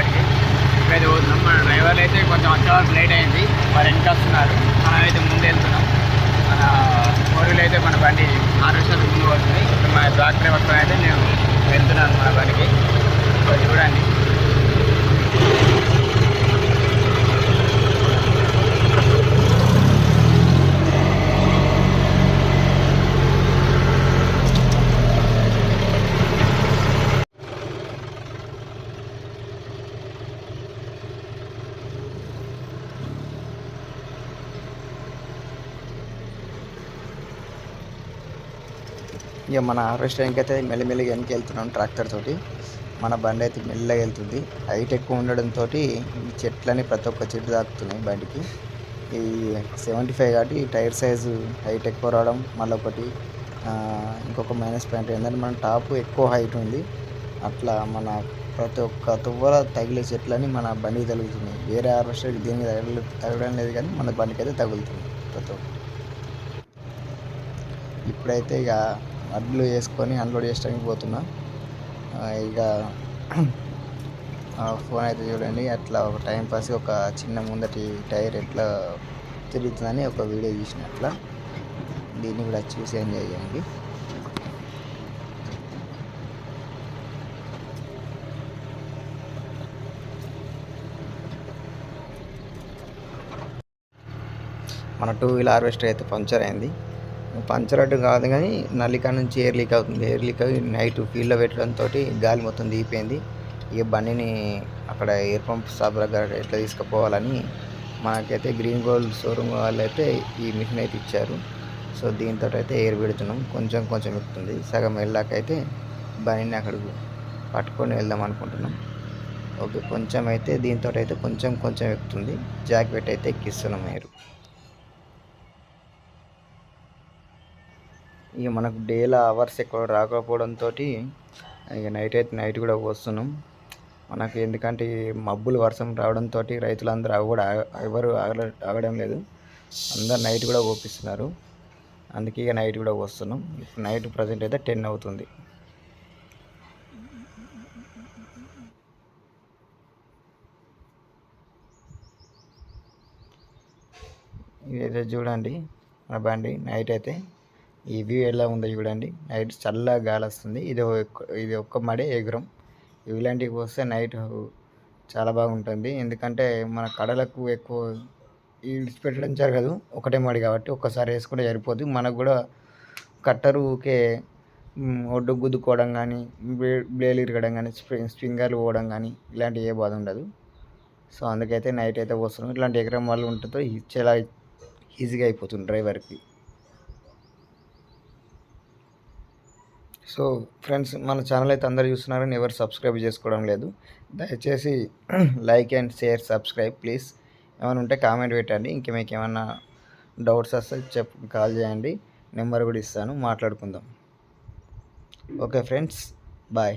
హైదరాబాద్కి మీరు మన డ్రైవర్ అయితే కొంచెం వచ్చేవారు లేట్ అయింది. మరి వెనక వస్తున్నారు. మనం అయితే ముందు వెళ్తున్నాం. మన మోడీలు అయితే మన బండి ఆరోగ్యాలు ముందు వస్తుంది. ఇప్పుడు మా డాక్టర్ వస్తున్నాయి అయితే నేను వెళ్తున్నాను మన బండికి. ఇక మన హార్వెస్టర్కి అయితే మెల్లిమెల్లిగా వెనక్కి వెళ్తున్నాం ట్రాక్టర్ తోటి. మన బండి అయితే మెల్లగా వెళ్తుంది. హైట్ ఎక్కువ ఉండడంతో ఈ చెట్లని ప్రతి ఒక్క చెట్టు తాకుతున్నాయి బండికి. ఈ సెవెంటీ ఫైవ్ కాబట్టి టైర్ సైజు హైట్ ఎక్కువ రావడం మళ్ళీ ఒకటి ఇంకొక మైనస్ పాయింట్ ఏంటంటే మన టాప్ ఎక్కువ హైట్ ఉంది. అట్లా మన ప్రతి ఒక్క తువ్వల తగిలే చెట్లని మన బండికి తగులుతున్నాయి. వేరే హార్వెస్టర్కి దీనికి తగల తగలడం లేదు కానీ మన బండికి అయితే తగులుతుంది ప్రతి ఒక్క. ఇప్పుడైతే ఇక అడ్లు వేసుకొని అన్లోడ్ చేయడానికి పోతున్నా. ఇక ఆ ఫోన్ అయితే చూడండి. అట్లా ఒక టైం పాస్ ఒక చిన్న ముందటి టైర్ ఎట్లా తిరుగుతుందని ఒక వీడియో చూసిన అట్లా. దీన్ని కూడా చూసి ఎంజాయ్ చేయండి. మన టూ వీలర్ హార్వెస్టర్ అయితే పంచర్ అయింది. పంచర్ కాదు కానీ నల్లిక నుంచి ఎయిర్ లీక్ అవుతుంది. ఎయిర్ లీక్ అయి నైట్ ఫీల్డ్లో పెట్టడంతో గాలి మొత్తం దిగిపోయింది. ఈ బండిని అక్కడ ఎయిర్ పంప్ షాప్ దగ్గర ఎట్లా తీసుకుపోవాలని మనకైతే గ్రీన్ గోల్డ్ షోరూమ్ వాళ్ళు అయితే ఈ మిషన్ అయితే ఇచ్చారు. సో దీంతో అయితే ఎయిర్ పెడుతున్నాం. కొంచెం కొంచెం ఎక్కుతుంది. సగం వెళ్ళాక అయితే బండిని అక్కడికి పట్టుకొని వెళ్దాం అనుకుంటున్నాం. ఓకే కొంచెం అయితే దీంతో అయితే కొంచెం కొంచెం ఎక్కుతుంది. జాకెట్ అయితే ఎక్కిస్తున్నాం ఎయిర్. ఇక మనకు డేలో అవర్స్ ఎక్కువ రాకపోవడంతో ఇక నైట్ అయితే నైట్ కూడా వస్తున్నాం మనకి ఎందుకంటే మబ్బులు వర్షం రావడంతో రైతులందరూ అవి కూడా ఎవరు ఆగ ఆగడం లేదు. అందరు నైట్ కూడా ఓపిస్తున్నారు అందుకే ఇక నైట్ కూడా వస్తున్నాం ఇప్పుడు నైట్ ప్రజెంట్ అయితే టెన్ అవుతుంది. ఇదైతే చూడండి మన బండి నైట్ అయితే ఈ వ్యూ ఎలా ఉందో చూడండి. నైట్ చల్లగా గాలి వస్తుంది. ఇది ఇది ఒక్క మడే ఎగురం. ఇలాంటివి వస్తే నైట్ చాలా బాగుంటుంది. ఎందుకంటే మన కడలకు ఎక్కువ విడిచిపెట్టడం జరగదు. ఒకటే మడి కాబట్టి ఒక్కసారి వేసుకుంటే సరిపోదు. మనకు కూడా కట్టరు ఊకే ఒడ్డు గుద్దుకోవడం కానీ బ్లేలు ఇరగడం కానీ స్ప్రింగర్లు పోవడం కానీ ఇలాంటి ఏ బాధ ఉండదు. సో అందుకైతే నైట్ అయితే పోస్తున్నాం. ఇలాంటి ఎకరం వాళ్ళు ఉంటుందో చాలా ఈజీగా అయిపోతుంది డ్రైవర్కి. సో ఫ్రెండ్స్ మన ఛానల్ అయితే అందరు చూస్తున్నారని ఎవరు సబ్స్క్రైబ్ చేసుకోవడం లేదు. దయచేసి like and share subscribe please ఏమైనా ఉంటే కామెంట్ పెట్టండి. ఇంకా మీకు ఏమైనా డౌట్స్ వస్తే చెప్ కాల్ చేయండి. నెంబర్ కూడా ఇస్తాను. మాట్లాడుకుందాం. Okay friends bye